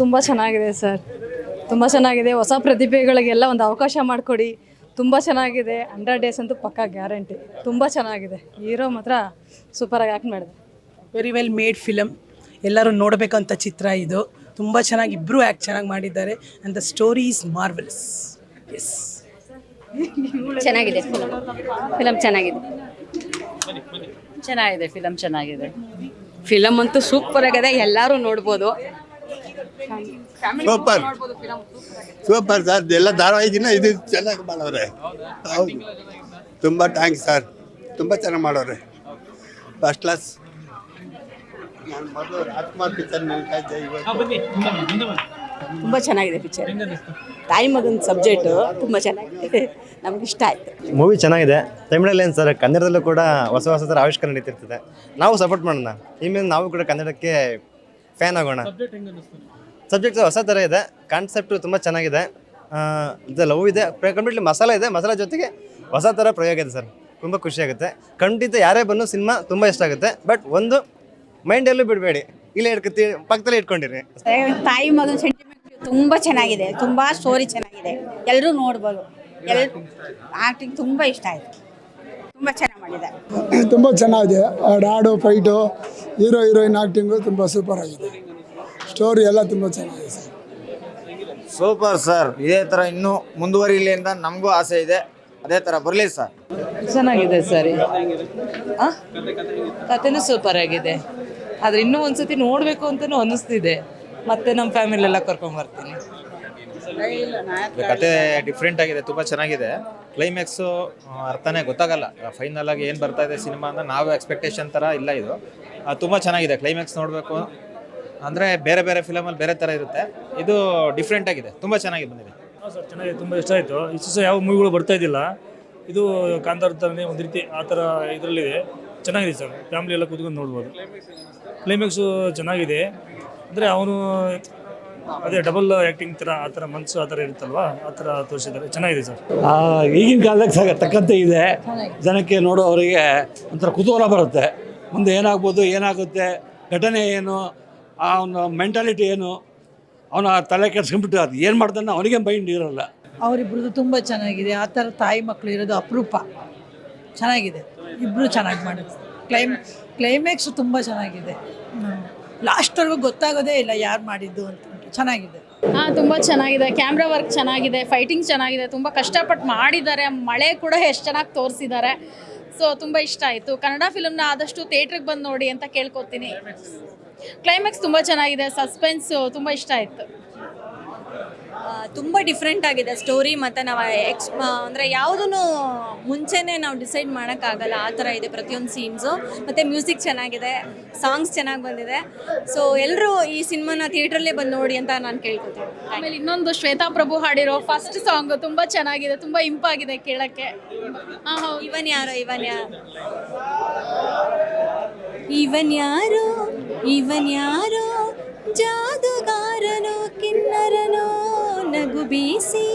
ತುಂಬ ಚೆನ್ನಾಗಿದೆ ಸರ್. ತುಂಬ ಚೆನ್ನಾಗಿದೆ. ಹೊಸ ಪ್ರತಿಭೆಗಳಿಗೆಲ್ಲ ಒಂದು ಅವಕಾಶ ಮಾಡಿಕೊಡಿ. ತುಂಬ ಚೆನ್ನಾಗಿದೆ. ಹಂಡ್ರೆಡ್ ಡೇಸ್ ಅಂತೂ ಪಕ್ಕಾ ಗ್ಯಾರಂಟಿ. ತುಂಬ ಚೆನ್ನಾಗಿದೆ. ಹೀರೋ ಮಾತ್ರ ಸೂಪರಾಗಿ ಆ್ಯಕ್ಟ್ ಮಾಡಿದೆ. ವೆರಿ ವೆಲ್ ಮೇಡ್ ಫಿಲಮ್ ಎಲ್ಲರೂ ನೋಡಬೇಕಂತ ಚಿತ್ರ ಇದು. ತುಂಬ ಚೆನ್ನಾಗಿ ಇಬ್ಬರು ಆ್ಯಕ್ಟ್ ಚೆನ್ನಾಗಿ ಮಾಡಿದ್ದಾರೆ. And the story is marvellous ಚೆನ್ನಾಗಿದೆ ಫಿಲಮ್ ಫಿಲಮ್ ಚೆನ್ನಾಗಿದೆ. ಚೆನ್ನಾಗಿದೆ. ಫಿಲಮ್ ಚೆನ್ನಾಗಿದೆ. ಫಿಲಮ್ ಅಂತೂ ಸೂಪರ್ ಆಗಿದೆ. ಎಲ್ಲರೂ ನೋಡ್ಬೋದು. ಸೂಪರ್ ಸೂಪರ್ ಸರ್ ಎಲ್ಲ ಧಾರಾವಾಹಿಗಿನ ಇದು ಚೆನ್ನಾಗಿ ಮಾಡೋರೆ. ಹೌದು. ತುಂಬ ಥ್ಯಾಂಕ್ಸ್ ಸರ್ ತುಂಬ ಚೆನ್ನಾಗಿ ಮಾಡೋರೆ. ಫಸ್ಟ್ ಕ್ಲಾಸ್ ನಾನು ಮೊದಲು ರಾಜ್ಕುಮಾರ್ ಪಿಕ್ಚರ್ ತುಂಬ ಚೆನ್ನಾಗಿದೆ ಪಿಕ್ಚರ್ ತಾಯಿ ಮಗನ ಸಬ್ಜೆಕ್ಟು ತುಂಬ ಚೆನ್ನಾಗಿದೆ. ನಮ್ಗೆ ಇಷ್ಟ ಆಯ್ತು. ಮೂವಿ ಚೆನ್ನಾಗಿದೆ. ತಮಿಳಲ್ಲಿ ಏನು ಸರ್ ಕನ್ನಡದಲ್ಲೂ ಕೂಡ ಹೊಸ ಹೊಸ ಥರ ಆವಿಷ್ಕಾರ ನಡೀತಿರ್ತದೆ. ನಾವು ಸಪೋರ್ಟ್ ಮಾಡೋಣ. ಇನ್ಮೇಲೆ ನಾವು ಕೂಡ ಕನ್ನಡಕ್ಕೆ ಫ್ಯಾನ್ ಆಗೋಣ. ಸಬ್ಜೆಕ್ಟ್ ಹೊಸ ಥರ ಇದೆ. ಕಾನ್ಸೆಪ್ಟು ತುಂಬ ಚೆನ್ನಾಗಿದೆ. ಇದು ಲವ್ ಇದೆ. ಕಂಪ್ಲೀಟ್ಲಿ ಮಸಾಲ ಇದೆ. ಮಸಾಲ ಜೊತೆಗೆ ಹೊಸ ಥರ ಪ್ರಯೋಗ ಇದೆ ಸರ್. ತುಂಬ ಖುಷಿಯಾಗುತ್ತೆ ಖಂಡಿತ ಯಾರೇ ಬಂದು ಸಿನಿಮಾ ತುಂಬ ಇಷ್ಟ ಆಗುತ್ತೆ. ಬಟ್ ಒಂದು ಮೈಂಡಲ್ಲೂ ಬಿಡಬೇಡಿ. ಇಲ್ಲೇ ಇಟ್ಕೊತಿ ಪಕ್ಕದಲ್ಲಿ ಇಟ್ಕೊಂಡಿರಿ. ತಾಯಿ ಮಗನ ಸೆಂಟಿಮೆಂಟ್ ತುಂಬ ಚೆನ್ನಾಗಿದೆ. ತುಂಬ ಸ್ಟೋರಿ ಚೆನ್ನಾಗಿದೆ. ಎಲ್ಲರೂ ನೋಡ್ಬೋದು. ಎಲ್ ಆ್ಯಕ್ಟಿಂಗ್ ತುಂಬ ಇಷ್ಟ ಆಯಿತು. ತುಂಬ ಚೆನ್ನಾಗಿ ಮಾಡಿದ್ದಾರೆ. ತುಂಬ ಚೆನ್ನಾಗಿದೆ. ಅವ್ರ ಹಾಡು ಫೈಟು ಹೀರೋ ಹೀರೋಯಿನ್ ಆ್ಯಕ್ಟಿಂಗು ತುಂಬ ಸೂಪರ್ ಆಗಿದೆ. ಸ್ಟೋರಿ ಎಲ್ಲ ತುಂಬ ಚೆನ್ನಾಗಿದೆ ಸರ್. Super sir. ಇದೇ ಥರ ಇನ್ನೂ ಮುಂದುವರಿಲಿ ಅಂತ ನಮಗೂ ಆಸೆ ಇದೆ. ಅದೇ ಥರ ಬರಲಿ ಸರ್. ಚೆನ್ನಾಗಿದೆ ಸರಿ. ಕಥೆನೂ ಸೂಪರ್ ಆಗಿದೆ. ಆದರೆ ಇನ್ನೂ ಒಂದ್ಸತಿ ನೋಡಬೇಕು ಅಂತಲೂ ಅನ್ನಿಸ್ತಿದೆ ಮತ್ತೆ ನಮ್ಮ ಫ್ಯಾಮಿಲಿ ಎಲ್ಲ ಕರ್ಕೊಂಬರ್ತೀನಿ ಕತೆ ಡಿಫ್ರೆಂಟ್ ಆಗಿದೆ ತುಂಬ ಚೆನ್ನಾಗಿದೆ. ಕ್ಲೈಮ್ಯಾಕ್ಸು ಅರ್ಥನೇ ಗೊತ್ತಾಗಲ್ಲ. ಫೈನಲ್ ಆಗಿ ಏನು ಬರ್ತಾ ಇದೆ ಸಿನಿಮಾ ಅಂದರೆ ನಾವು ಎಕ್ಸ್ಪೆಕ್ಟೇಷನ್ ಥರ ಇಲ್ಲ ಇದು. ತುಂಬ ಚೆನ್ನಾಗಿದೆ ಕ್ಲೈಮ್ಯಾಕ್ಸ್ ನೋಡಬೇಕು. ಅಂದರೆ ಬೇರೆ ಬೇರೆ ಫಿಲಮಲ್ಲಿ ಬೇರೆ ಥರ ಇರುತ್ತೆ. ಇದು ಡಿಫ್ರೆಂಟ್ ಆಗಿದೆ. ತುಂಬ ಚೆನ್ನಾಗಿ ಬಂದಿದೆ. ಸರ್ ಚೆನ್ನಾಗಿದೆ. ತುಂಬ ಇಷ್ಟ ಆಯಿತು. ಇಷ್ಟು ಯಾವ ಮೂವಿಗಳು ಬರ್ತಾ ಇದ್ದಿಲ್ಲ. ಇದು ಕಾಂತಾರ ಥರನೇ ಒಂದು ರೀತಿ ಆ ಥರ ಇದರಲ್ಲಿದೆ. ಚೆನ್ನಾಗಿದೆ ಸರ್ ಫ್ಯಾಮಿಲಿ ಎಲ್ಲ ಕೂತ್ಕೊಂಡು ನೋಡ್ಬೋದು. ಕ್ಲೈಮ್ಯಾಕ್ಸು ಚೆನ್ನಾಗಿದೆ. ಅಂದರೆ ಅವನು ಅದೇ ಡಬಲ್ ಆ್ಯಕ್ಟಿಂಗ್ ಥರ ಆ ಥರ ಮನಸ್ಸು ಆ ಥರ ಇರುತ್ತಲ್ವಾ? ಆ ಥರ ತೋರಿಸಿದ್ದಾರೆ. ಚೆನ್ನಾಗಿದೆ ಸರ್. ಈಗಿನ ಕಾಲಕ್ಕೆ ಸಾಗ ತಕ್ಕಂತೆ ಇದೆ. ಜನಕ್ಕೆ ನೋಡೋವರಿಗೆ ಒಂಥರ ಕುತೂಹಲ ಬರುತ್ತೆ. ಮುಂದೆ ಏನಾಗ್ಬೋದು ಏನಾಗುತ್ತೆ ಘಟನೆ ಏನು ಅವನ ಮೆಂಟಾಲಿಟಿ ಏನು ಅವನ ತಲೆ ಕೆಡ್ಸ್ಕೊಂಡ್ಬಿಟ್ಟು ಅದು ಏನು ಮಾಡ್ತಾನೆ ಅವನಿಗೆ ಮೈಂಡ್ ಇರೋಲ್ಲ. ಅವರಿಬ್ರದ್ದು ತುಂಬ ಚೆನ್ನಾಗಿದೆ. ಆ ಥರ ತಾಯಿ ಮಕ್ಕಳು ಇರೋದು ಅಪರೂಪ. ಚೆನ್ನಾಗಿದೆ. ಇಬ್ಬರು ಚೆನ್ನಾಗಿ ಮಾಡಿದ್ರು. ಕ್ಲೈಮ್ ಕ್ಲೈಮ್ಯಾಕ್ಸ್ ತುಂಬ ಚೆನ್ನಾಗಿದೆ. ಲಾಸ್ಟ್ವರೆಗೂ ಗೊತ್ತಾಗೋದೇ ಇಲ್ಲ ಯಾರು ಮಾಡಿದ್ದು ಅಂತ. ಚೆನ್ನಾಗಿದೆ. ಹಾಂ, ತುಂಬ ಚೆನ್ನಾಗಿದೆ. ಕ್ಯಾಮ್ರಾ ವರ್ಕ್ ಚೆನ್ನಾಗಿದೆ ಫೈಟಿಂಗ್ ಚೆನ್ನಾಗಿದೆ. ತುಂಬ ಕಷ್ಟಪಟ್ಟು ಮಾಡಿದ್ದಾರೆ. ಮಳೆ ಕೂಡ ಎಷ್ಟು ಚೆನ್ನಾಗಿ ತೋರಿಸಿದ್ದಾರೆ. ಸೊ ತುಂಬ ಇಷ್ಟ ಆಯಿತು. ಕನ್ನಡ ಫಿಲ್ಮ್ನ ಆದಷ್ಟು ಥಿಯೇಟ್ರಿಗೆ ಬಂದು ನೋಡಿ ಅಂತ ಕೇಳ್ಕೊತೀನಿ. ಕ್ಲೈಮ್ಯಾಕ್ಸ್ ತುಂಬ ಚೆನ್ನಾಗಿದೆ. ಸಸ್ಪೆನ್ಸ್ ತುಂಬ ಇಷ್ಟ ಆಯಿತು. ತುಂಬ ಡಿಫ್ರೆಂಟ್ ಆಗಿದೆ ಸ್ಟೋರಿ ಮತ್ತು ನಾವು ಎಕ್ಸ್ ಅಂದರೆ ಯಾವುದೂ ಮುಂಚೆನೇ ನಾವು ಡಿಸೈಡ್ ಮಾಡೋಕ್ಕಾಗಲ್ಲ ಆ ಥರ ಇದೆ ಪ್ರತಿಯೊಂದು ಸೀನ್ಸು ಮತ್ತು ಮ್ಯೂಸಿಕ್ ಚೆನ್ನಾಗಿದೆ ಸಾಂಗ್ಸ್ ಚೆನ್ನಾಗಿ ಬಂದಿದೆ. ಸೊ ಎಲ್ಲರೂ ಈ ಸಿನಿಮಾನ ಥಿಯೇಟ್ರಲ್ಲೇ ಬಂದು ನೋಡಿ ಅಂತ ನಾನು ಕೇಳ್ಕೊತೀನಿ. ಆಮೇಲೆ ಇನ್ನೊಂದು ಶ್ವೇತಾ ಪ್ರಭು ಹಾಡಿರೋ ಫಸ್ಟ್ ಸಾಂಗ್ ತುಂಬ ಚೆನ್ನಾಗಿದೆ ತುಂಬ ಇಂಪಾಗಿದೆ ಕೇಳೋಕ್ಕೆ. ಹಾಂ ಹೌದು. ಇವನ್ ಯಾರೋ ಇವನ್ ಯಾರು ಇವನ್ ಯಾರೋ? ಇವನ್ ಯಾರೋ? ಬೀಸಿ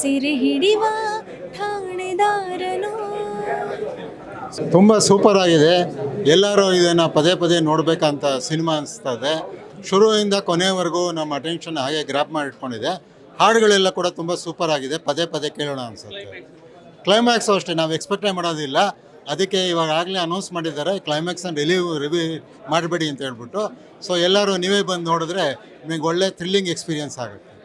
ಸಿರೆ ಹಿಡಿವ ಠಾಣೆದಾರನು. ತುಂಬ ಸೂಪರ್ ಆಗಿದೆ. ಎಲ್ಲರೂ ಇದನ್ನು ಪದೇ ಪದೇ ನೋಡಬೇಕಂತ ಸಿನಿಮಾ ಅನಿಸ್ತದೆ ಶುರುವಿಂದ ಕೊನೆವರೆಗೂ ನಮ್ಮ ಅಟೆನ್ಷನ್ ಹಾಗೆ ಗ್ರಾಪ್ ಮಾಡಿಟ್ಕೊಂಡಿದೆ. ಹಾಡುಗಳೆಲ್ಲ ಕೂಡ ತುಂಬ ಸೂಪರ್ ಆಗಿದೆ. ಪದೇ ಪದೇ ಕೇಳೋಣ ಅನಿಸುತ್ತೆ. ಕ್ಲೈಮ್ಯಾಕ್ಸು ಅಷ್ಟೇ, ನಾವು ಎಕ್ಸ್ಪೆಕ್ಟೇ ಮಾಡೋದಿಲ್ಲ. ಅದಕ್ಕೆ ಇವಾಗ ಆಗಲೇ ಅನೌನ್ಸ್ ಮಾಡಿದ್ದಾರೆ. ಕ್ಲೈಮ್ಯಾಕ್ಸನ್ನ ರಿಲೀವ್ ರಿವ್ಯೂ ಮಾಡಬೇಡಿ ಅಂತ ಹೇಳ್ಬಿಟ್ಟು. ಸೊ ಎಲ್ಲರೂ ನೀವೇ ಬಂದು ನೋಡಿದ್ರೆ ನಿಮಗೆ ಒಳ್ಳೆ ಥ್ರಿಲ್ಲಿಂಗ್ ಎಕ್ಸ್ಪೀರಿಯನ್ಸ್ ಆಗುತ್ತೆ.